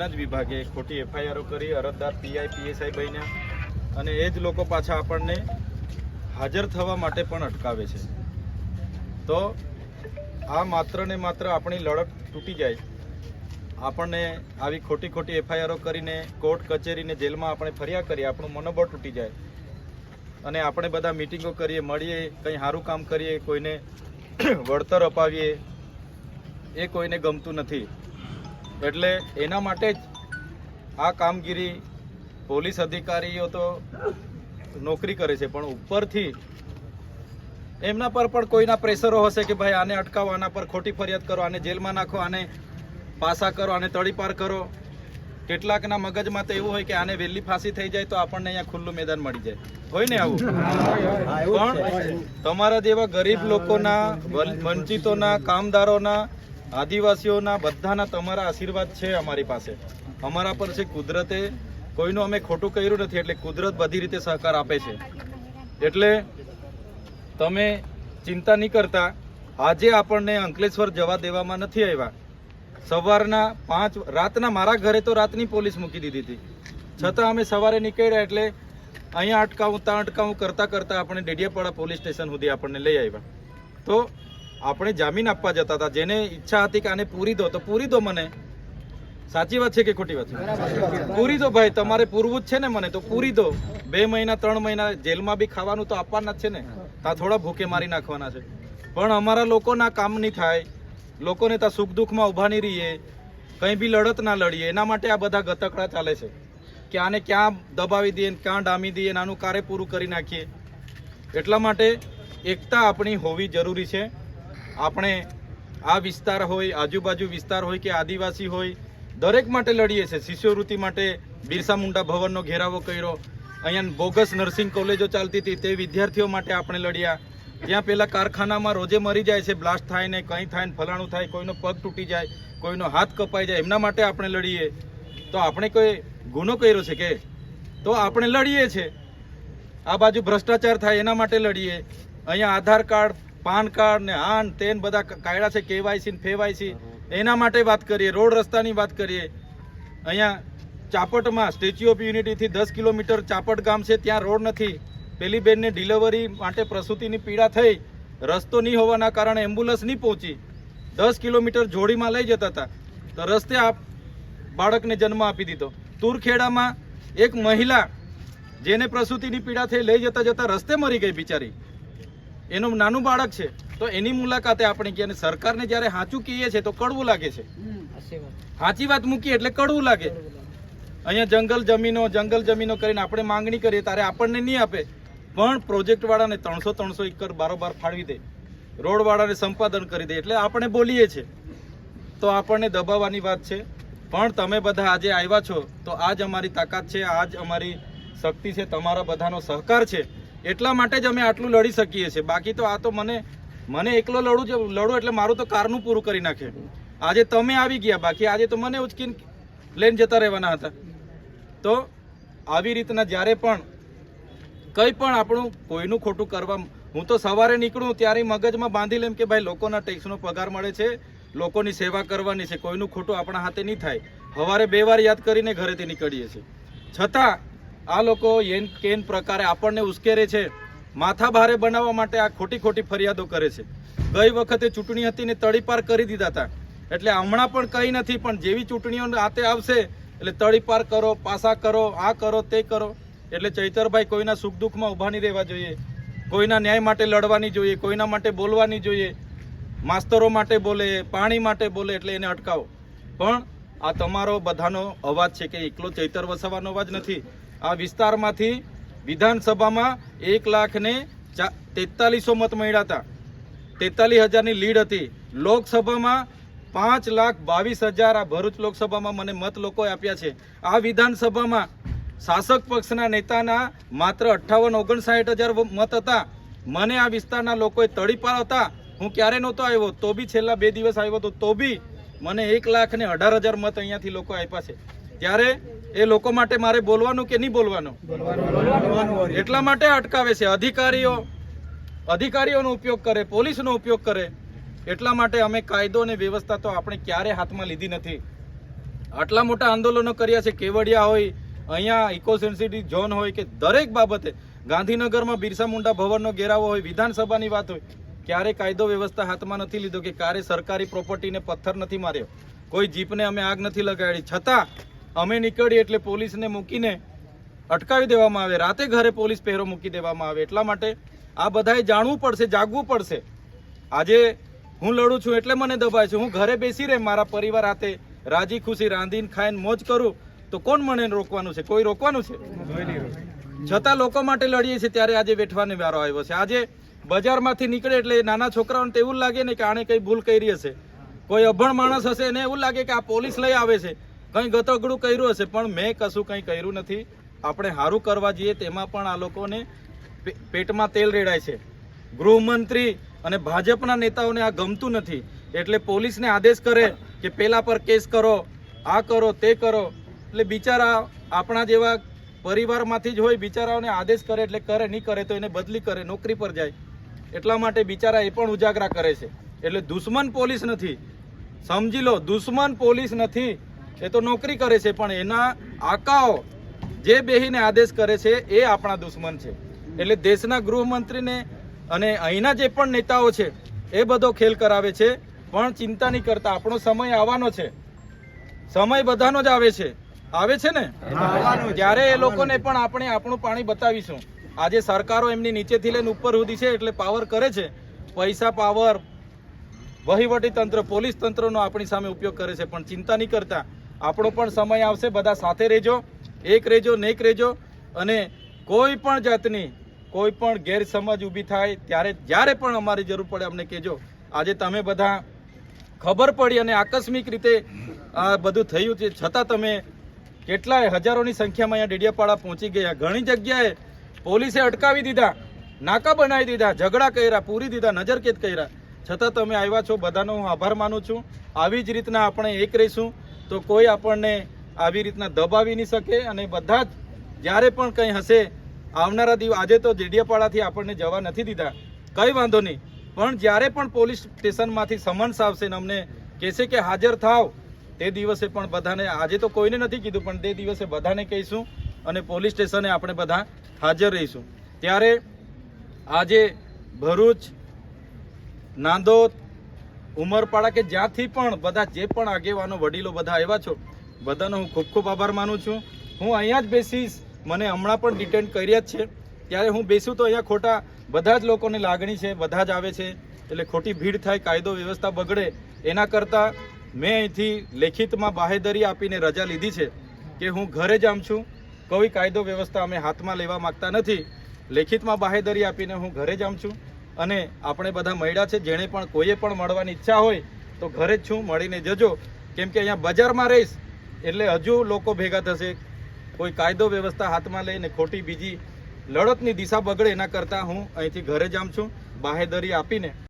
એમના જ વિભાગે ખોટી એફઆઈઆરો કરી, અરજદાર પીઆઈ પીએસઆઈ બન્યા અને એ જ લોકો પાછા આપણને હાજર થવા માટે પણ અટકાવે છે. તો આ માત્ર ને માત્ર આપણી લડત તૂટી જાય. આપણને આવી ખોટી ખોટી એફઆઈઆરો કરીને કોર્ટ કચેરીને જેલમાં આપણે ફર્યા કરીએ, આપણું મનોબળ તૂટી જાય. અને આપણે બધા મિટિંગો કરીએ, મળીએ, કંઈ સારું કામ કરીએ, કોઈને વળતર અપાવીએ, એ કોઈને ગમતું નથી. એટલે એના માટે જ આ કામગીરી પોલીસ અધિકારીઓ તો નોકરી કરે છે પણ ઉપરથી એમના પર પણ કોઈના પ્રેશરો હશે કે ભાઈ આને અટકાવો આના પર ખોટી ફરિયાદ કરો આને જેલમાં નાખો આને પાસા કરો આને તડીપાર કરો. કેટલાકના મગજમાં તો એવું હોય કે આને વહેલી ફાંસી થઈ જાય તો આપણને અહીંયા ખુલ્લું મેદાન મળી જાય. હોય ને આવું? પણ તમારા જેવા ગરીબ લોકોના વંચિતોના કામદારોના આદિવાસીઓના બધાના તમારા આશીર્વાદ છે અમારી પાસે. અમારા પર છે કુદરતે, કોઈનું અમે ખોટું કર્યું નથી, એટલે કુદરત બધી રીતે સહકાર આપે છે. એટલે તમે ચિંતા નહીં કરતા, આજે આપણને અંકલેશ્વર જવા દેવામાં નથી આવ્યા. સવારના પાંચ, રાતના મારા ઘરે તો રાતની પોલીસ મૂકી દીધી હતી. છતાં અમે સવારે નીકળ્યા એટલે અહીંયા અટકાવું, ત્યાં અટકાવું કરતાં કરતાં આપણે ડેડિયાપાડા પોલીસ સ્ટેશન સુધી આપણને લઈ આવ્યા. તો આપણે જામીન આપવા જતા હતા, જેને ઈચ્છા હતી કે આને પૂરી દો, તો પૂરી દો મને. સાચી વાત છે કે ખોટી વાત છે? પૂરી દો ભાઈ, તમારે પૂરવું જ છે ને મને, તો પૂરી દો. બે મહિના, ત્રણ મહિના જેલમાં બી ખાવાનું તો આપવાના જ છે ને. ત્યાં થોડા ભૂખે મારી નાખવાના છે. પણ અમારા લોકોના કામ નહીં થાય. લોકોને ત્યાં સુખ દુઃખમાં ઊભા નહીં રહીએ. કંઈ બી લડત ના લડીએ. એના માટે આ બધા ગતકડા ચાલે છે. કે આને ક્યાં દબાવી દઈએ, ક્યાં ડામી દઈએ આનું કાર્ય પૂરું કરી નાખીએ. એટલા માટે એકતા આપણી હોવી જરૂરી છે. આપણે આ વિસ્તાર હોય, આજુબાજુ વિસ્તાર હોય કે આદિવાસી હોય, દરેક માટે લડીએ છીએ. શિષ્યવૃત્તિ માટે બિરસા મુંડા ભવનનો ઘેરાવો કર્યો. અહીંયા બોગસ નર્સિંગ કોલેજો ચાલતી હતી. તે વિદ્યાર્થીઓ માટે આપણે લડ્યા. ત્યાં પહેલાં કારખાનામાં રોજે મરી જાય છે. બ્લાસ્ટ થાય ને કંઈ થાય ને ફલાણું થાય, કોઈનો પગ તૂટી જાય, કોઈનો હાથ કપાઈ જાય, એમના માટે આપણે લડીએ. તો આપણે કોઈ ગુનો કર્યો છે કે? તો આપણે લડીએ છીએ આ બાજુ ભ્રષ્ટાચાર થાય એના માટે લડીએ. અહીંયા આધાર કાર્ડ પાન કાર્ડ ને આન તેન બધા કાયડા છે કેવાયસી ને ફેવાયસી. એના માટે વાત કરીએ, રોડ રસ્તાની વાત કરીએ. અહીંયા ચાપટમાં સ્ટેચ્યુ ઓફ યુનિટીથી દસ કિલોમીટર ચાપટ ગામ છે, ત્યાં રોડ નથી. પેલી બેનને ડિલિવરી માટે પ્રસૂતિની પીડા થઈ. રસ્તો નહીં હોવાના કારણે એમ્બ્યુલન્સ નહીં પહોંચી. દસ કિલોમીટર જોડીમાં લઈ જતા હતા. તો રસ્તે આ બાળકને જન્મ આપી દીધો. તુરખેડામાં એક મહિલા, જેને પ્રસૂતિની પીડા થઈ, લઈ જતા જતા રસ્તે મરી ગઈ બિચારી. એનું નાનું બાળક છે, તો એની મુલાકાતે આપણે કહીએ સરકારને જ્યારે સાચું કહીએ છીએ, તો કડવું લાગે છે. સાચી વાત મૂકીએ એટલે કડવું લાગે. અહીંયા જંગલ જમીનો જંગલ જમીનો કરીને આપણે માંગણી કરીએ ત્યારે આપણને નહીં આપે. પણ પ્રોજેક્ટ વાળાને ત્રણસો ત્રણસો એકર બારોબાર ફાળવી દે. રોડ વાળાને સંપાદન કરી દે, એટલે આપણે બોલીએ છીએ. તો આપણને દબાવવાની વાત છે. પણ તમે બધા આજે આવ્યા છો, તો આજ અમારી તાકાત છે આ જ અમારી શક્તિ છે, તમારા બધાનો સહકાર છે. એટલા માટે જ અમે આટલું લડી શકીએ છીએ. બાકી તો આ તો મને મને એકલો લડું છે લડું એટલે મારું તો કારનું પૂરું કરી નાખે. આજે તમે આવી ગયા, બાકી આજે તો મને ઉચકીને લઈને જતા રહેવાના હતા. તો આવી રીતના જ્યારે પણ કંઈ પણ આપણું કોઈનું ખોટું કરવા, હું તો સવારે નીકળું ત્યારે મગજમાં બાંધી લેમ કે ભાઈ લોકોના ટેક્સનો પગાર મળે છે, લોકોની સેવા કરવાની છે, કોઈનું ખોટું આપણા હાથે નહીં થાય. સવારે બે વાર યાદ કરીને ઘરેથી નીકળીએ છીએ. છતાં આ લોકો એન કેન પ્રકારે આપણને ઉશ્કેરે છે, માથા ભારે બનાવવા માટે આ ખોટી ખોટી ફરિયાદો કરે છે. ગઈ વખતે ચૂંટણી હતી ને તળીપાર કરી દીધા હતા એટલે હમણાં પણ કંઈ નથી, પણ જેવી ચૂંટણીઓ આતે આવશે, એટલે તળીપાર કરો, પાસા કરો, આ કરો, તે કરો. એટલે ચૈતરભાઈ કોઈના સુખ દુઃખમાં ઊભા નહીં રહેવા જોઈએ. કોઈના ન્યાય માટે લડવાની જોઈએ, કોઈના માટે બોલવાની જોઈએ. માસ્તરો માટે બોલે, પાણી માટે બોલે, એટલે એને અટકાવો. પણ આ તમારો બધાનો અવાજ છે કે એકલો ચૈતર વસાવાનો અવાજ નથી. આ વિસ્તારમાંથી વિધાનસભામાં એક લાખને તેતાલીસો મત મળ્યા હતા. તેતાલીસ હજારની લીડ હતી. લોકસભામાં પાંચ લાખ બાવીસ હજાર આ ભરૂચ લોકસભામાં મને મત લોકોએ આપ્યા છે. આ વિધાનસભામાં શાસક પક્ષના નેતાના માત્ર અઠ્ઠાવન ઓગણસાઠ હજાર મત હતા. મને આ વિસ્તારના લોકોએ તડીપાર હતા હું ક્યારે નહોતો આવ્યો? તો બી છેલ્લા બે દિવસ આવ્યો હતો તો બી મને એક લાખ ને અઢાર હજાર મત અહીંયાથી લોકો આપ્યા છે. ત્યારે એ લોકો માટે મારે બોલવાનું કે નહીં બોલવાનું? એટલા માટે અટકાવે છે. અધિકારીઓ, અધિકારીઓનો ઉપયોગ કરે, પોલીસનો ઉપયોગ કરે. એટલા માટે અમે કાયદો અને વ્યવસ્થા તો આપણે ક્યારે હાથમાં લીધી નથી. આટલા મોટા આંદોલનો કર્યા છે. કેવડિયા હોય, અહીંયા ઇકો સેન્સિટિવ ઝોન હોય કે દરેક બાબતે. ગાંધીનગરમાં બિરસા મુંડા ભવનનો ઘેરાવો હોય, વિધાનસભાની વાત હોય. ક્યારે કાયદો વ્યવસ્થા હાથમાં નથી લીધો કે ક્યારે સરકારી પ્રોપર્ટીને પથ્થર નથી માર્યો? કોઈ જીપને અમે આગ નથી લગાડી. છતાં અમે નીકળીએ એટલે પોલીસને મૂકીને અટકાવી દેવામાં આવે. રાતે ઘરે પોલીસ પહેરો મૂકી દેવામાં આવે. એટલા માટે આ બધાએ જાણવું પડશે, જાગવું પડશે. આજે હું લડું છું એટલે મને દબાય છે. હું ઘરે બેસી રહે, મારા પરિવાર હાથે રાજી, ખુશી, રાંધીને ખાઈને મોજ કરું, તો કોણ મને રોકવાનું છે? કોઈ રોકવાનું છે? છતાં લોકો માટે લડીએ છીએ ત્યારે આજે વેઠવાનો વારો આવ્યો છે. આજે બજારમાંથી નીકળે એટલે નાના છોકરાઓને તેવું લાગે ને કે આણે કંઈ ભૂલ કરી હશે. કોઈ અભણ માણસ હશે એને એવું લાગે કે આ પોલીસ લઈ આવે છે. કંઈ ગતગડું કર્યું હશે, પણ મેં કશું કંઈ કર્યું નથી. આપણે સારું કરવા જઈએ તેમાં પણ આ લોકોને પેટમાં તેલ રેડાય છે. ગૃહમંત્રી અને ભાજપના નેતાઓને આ ગમતું નથી. એટલે પોલીસને આદેશ કરે કે પેલા પર કેસ કરો, આ કરો, તે કરો. એટલે બિચારા આપણા જેવા પરિવારમાંથી જ હોય, બિચારાઓને આદેશ કરે એટલે કરે, નહીં કરે તો એને બદલી કરે, નોકરી પર જાય. એટલા માટે બિચારા એ પણ ઉજાગરા કરે છે. એટલે દુશ્મન પોલીસ નથી. સમજી લો, દુશ્મન પોલીસ નથી. એ તો નોકરી કરે છે પણ એના આકાઓ જે બેહીને આદેશ કરે છે એ આપણા દુશ્મન છે. એટલે દેશના ગૃહમંત્રીને અને અહીંના જે પણ નેતાઓ છે એ બધો ખેલ કરાવે છે પણ ચિંતા નહીં કરતા. આપણો સમય આવવાનો છે. સમય બધાનો જ આવે છે. આવે છે ને? ત્યારે એ લોકોને પણ આપણે આપણું પાણી બતાવીશું. આજે સરકારો એમની નીચેથી લઈને ઉપર સુધી છે એટલે પાવર કરે છે. પૈસા પાવર વહીવટી તંત્ર પોલીસ તંત્રનો આપણી સામે ઉપયોગ કરે છે પણ ચિંતા નહીં કરતા. આપણો પણ સમય આવશે, બધા સાથે રહેજો, એક રહેજો નેક રહેજો. અને કોઈ પણ જાતની, કોઈ પણ ગેરસમજ ઊભી થાય, ત્યારે, જ્યારે પણ અમારી જરૂર પડે અમને કહેજો. આજે તમે બધા ખબર પડી અને આકસ્મિક રીતે આ બધું થયું છે. છતાં તમે કેટલાય હજારોની સંખ્યામાં અહીંયા ડેડિયાપાડા પહોંચી ગયા. ઘણી જગ્યાએ પોલીસે અટકાવી દીધા, નાકા બનાવી દીધા, ઝઘડા કર્યા, પૂરી દીધા, નજરકેદ કર્યા. છતાં તમે આવ્યા છો, બધાનો હું આભાર માનું છું. આવી જ રીતના આપણે એક રહીશું. તો કોઈ આપણને આવી રીતના દબાવી નહીં શકે અને બધા જ જ્યારે પણ કંઈ હશે, આવનારા દિવસ આજે તો ડેડિયાપાડાથી આપણને જવા નથી દીધા. કંઈ વાંધો નહીં. પણ જ્યારે પણ પોલીસ સ્ટેશનમાંથી સમન્સ આવશે ને અમને કહેશે કે હાજર થાવ, તે દિવસે પણ બધાને, આજે તો કોઈને નથી કીધું, પણ તે દિવસે બધાને કહીશું અને પોલીસ સ્ટેશને આપણે બધા હાજર રહીશું. ત્યારે આજે ભરૂચ, નાંદોદ ઉમરપાડા કે જ્યાંથી પણ બધા જે પણ આગેવાનો, વડીલો બધા આવ્યા છો, બધાનો હું ખૂબ ખૂબ આભાર માનું છું. હું અહીંયા જ બેસીશ. મને હમણાં પણ ડિટેન કર્યા જ છે. ત્યારે હું બેસું તો અહીંયા ખોટા બધા જ લોકોને લાગણી છે, બધા જ આવે છે. એટલે ખોટી ભીડ થાય, કાયદો વ્યવસ્થા બગડે, એના કરતાં મેં અહીંથી લેખિતમાં બાહેદરી આપીને રજા લીધી છે કે હું ઘરે જ આમ છું. કોઈ કાયદો વ્યવસ્થા અમે હાથમાં લેવા માગતા નથી. લેખિતમાં બાહેદરી આપીને હું ઘરે જ આમ છું. અને આપણે બધા મળ્યા છે. જેણે પણ કોઈએ પણ મળવાની ઈચ્છા હોય તો ઘરે જ છું. મળીને જજો. કેમ કે અહીંયા બજારમાં રહીશ એટલે હજુ લોકો ભેગા થશે. કોઈ કાયદો વ્યવસ્થા હાથમાં લઈને ખોટી બીજી લડતની દિશા બગડે એના કરતાં હું અહીંથી ઘરે જ આમ છું. બાહેદરી આપીને.